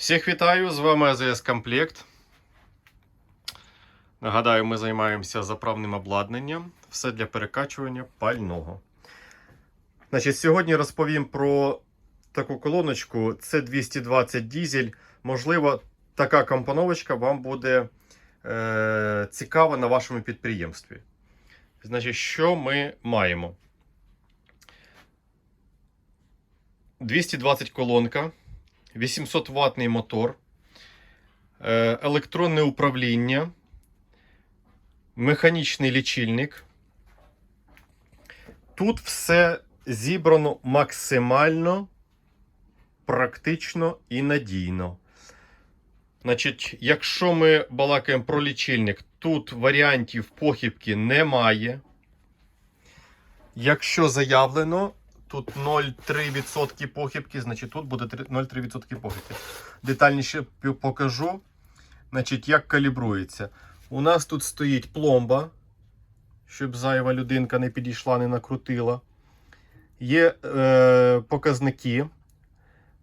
Всіх вітаю! З вами АЗС Комплект. Нагадаю, ми займаємося заправним обладнанням. Все для перекачування пального. Значить, сьогодні розповім про таку колоночку. Це 220 дізель. Можливо, така компоновочка вам буде е, цікава на вашому підприємстві. Значить, що ми маємо? 220 колонка. 800 ватний мотор, е, електронне управління, механічний лічильник. Тут все зібрано максимально практично і надійно. Значить, якщо ми балакаємо про лічильник, тут варіантів похибки немає. Якщо заявлено, Тут 0,3% похибки, значить тут буде 0,3% похибки. Детальніше покажу, значить, як калібрується. У нас тут стоїть пломба, щоб зайва людинка не підійшла, не накрутила. Є е, показники.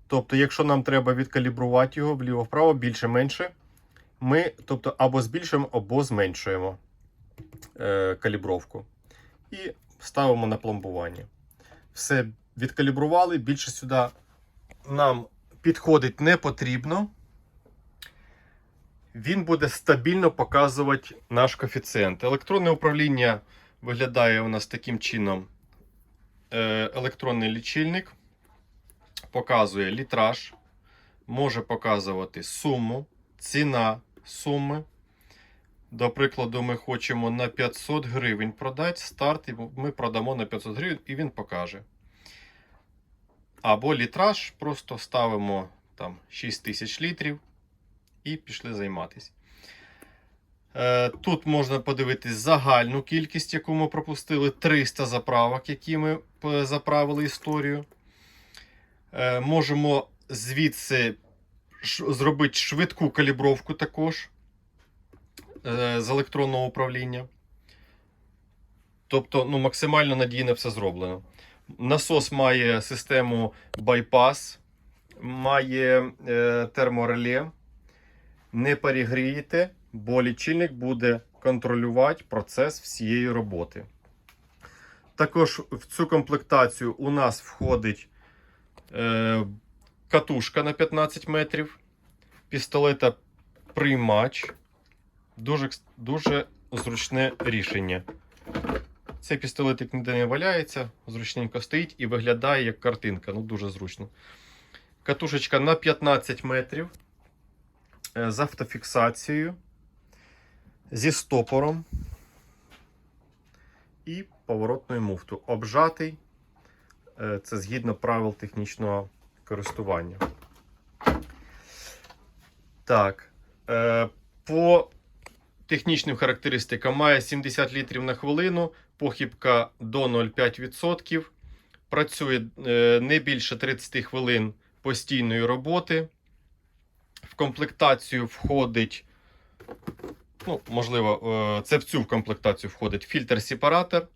Тобто, якщо нам треба відкалібрувати його вліво-вправо, більше-менше, ми тобто, або збільшуємо, або зменшуємо е, калібровку. І ставимо на пломбування все відкалібрували. Більше сюди нам підходить не потрібно. Він буде стабільно показувати наш коефіцієнт. Електронне управління виглядає у нас таким чином. Е, електронний лічильник показує літраж, може показувати суму, ціна суми. До прикладу, ми хочемо на 500 гривень продати старт, і ми продамо на 500 гривень і він покаже. Або літраж, просто ставимо там 6 тисяч літрів і пішли займатися. Е, Тут можна подивитись загальну кількість, яку ми пропустили, 300 заправок, які ми заправили історію. Е, Можемо звідси зробити швидку калібровку також з електронного управління. Тобто ну, максимально надійно все зроблено. Насос має систему байпас, має е, термореле. Не перегрієте, бо лічильник буде контролювати процес всієї роботи. Також в цю комплектацію у нас входить е, катушка на 15 метрів, пістолета приймач. Дуже дуже зручне рішення. Цей пістолетик ніде не валяється, зручненько стоїть і виглядає як картинка. Ну, дуже зручно. Катушечка на 15 метрів е, з автофіксацією, зі стопором і поворотною муфту. Обжатий. Е, це згідно правил технічного користування. Так. Е, по технічним характеристикам має 70 літрів на хвилину, похибка до 0,5%. Працює е, не більше 30 хвилин постійної роботи. В комплектацію входить, ну, можливо, е, це в цю комплектацію входить фільтр-сепаратор.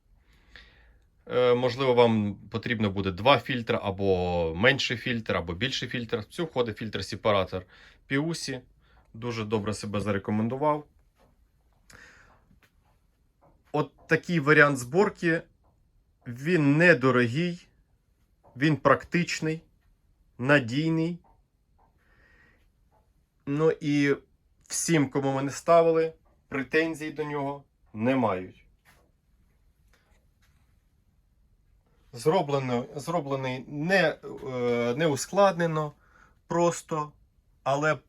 Е, можливо, вам потрібно буде два фільтри, або менший фільтр, або більший фільтр. В цю входить фільтр-сепаратор Piusi. Дуже добре себе зарекомендував. От такий варіант зборки, він недорогий, він практичний, надійний. Ну і всім, кому ми не ставили, претензій до нього не мають. Зроблено, зроблений не, е, не ускладнено, просто, але,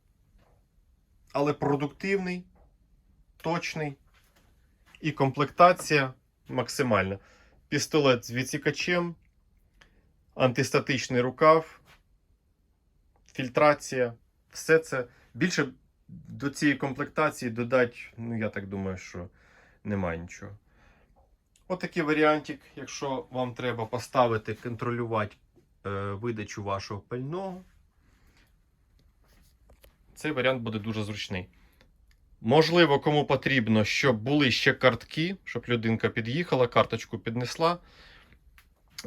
але продуктивний, точний. І комплектація максимальна. Пістолет з відсікачем, антистатичний рукав, фільтрація. Все це більше до цієї комплектації додати, ну, я так думаю, що немає нічого. Отакий варіантик, якщо вам треба поставити, контролювати е, видачу вашого пального, цей варіант буде дуже зручний. Можливо, кому потрібно, щоб були ще картки, щоб людинка під'їхала, карточку піднесла,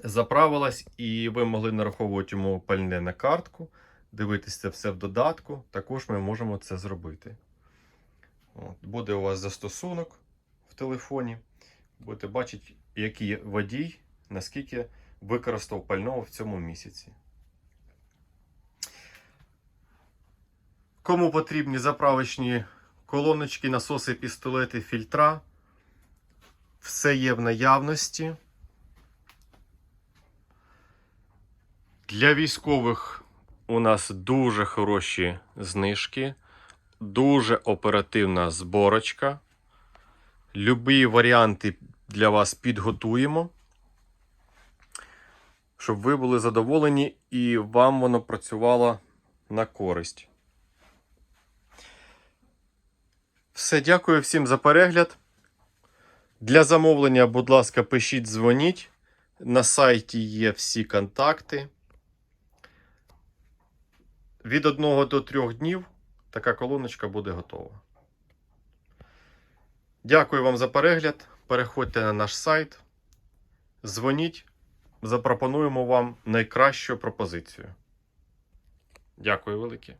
заправилась, і ви могли нараховувати йому пальне на картку. дивитися це все в додатку, також ми можемо це зробити. От, буде у вас застосунок в телефоні. Будете бачити, який водій, наскільки використав пального в цьому місяці. Кому потрібні заправочні колоночки, насоси, пістолети, фільтра, все є в наявності. Для військових у нас дуже хороші знижки, дуже оперативна зборочка. Любі варіанти для вас підготуємо, щоб ви були задоволені і вам воно працювало на користь. Все, дякую всім за перегляд. Для замовлення, будь ласка, пишіть, дзвоніть. На сайті є всі контакти. Від 1 до 3 днів така колоночка буде готова. Дякую вам за перегляд. Переходьте на наш сайт. Дзвоніть. Запропонуємо вам найкращу пропозицію. Дякую велике.